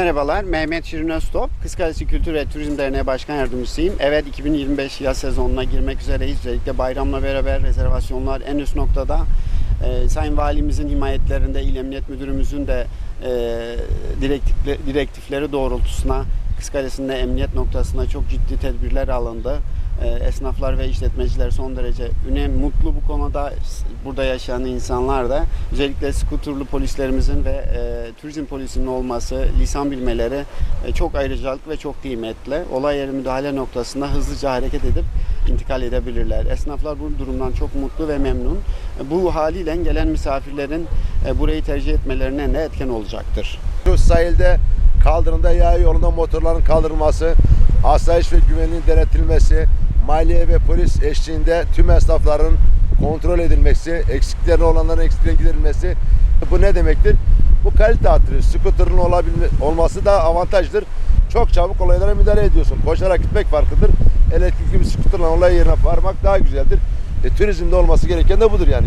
Merhabalar, Mehmet Şirin Öztop, Kızkalesi Kültür ve Turizm Derneği Başkan Yardımcısıyım. Evet, 2025 yaz sezonuna girmek üzereyiz. Özellikle bayramla beraber rezervasyonlar en üst noktada. Ee, Sayın Valimizin himayetlerinde, İl Emniyet Müdürümüzün de e, direktifle- direktifleri doğrultusuna Kızkalesi'nde emniyet noktasında çok ciddi tedbirler alındı. Ee, Esnaflar ve işletmeciler son derece önem mutlu bu konuda burada yaşayan insanlar da özellikle skuturlu polislerimizin ve e, turizm polisinin olması, lisan bilmeleri e, çok ayrıcalık ve çok kıymetli. Olay yeri müdahale noktasında hızlıca hareket edip intikal edebilirler. Esnaflar bu durumdan çok mutlu ve memnun. E, Bu haliyle gelen misafirlerin e, burayı tercih etmelerine ne etken olacaktır. Sahilde kaldırımda yaya yolunda motorların kaldırılması, asayiş ve güvenliğin denetilmesi, maliye ve polis eşliğinde tüm esnafların kontrol edilmesi, eksikleri olanların eksiklerin giderilmesi. Bu ne demektir? Bu kalite artırır. Skuterın olabilme, olması da avantajdır. Çok çabuk olaylara müdahale ediyorsun. Koşarak gitmek farklıdır. Elektrikli bir skuterla olay yerine varmak daha güzeldir. E, turizmde olması gereken de budur yani.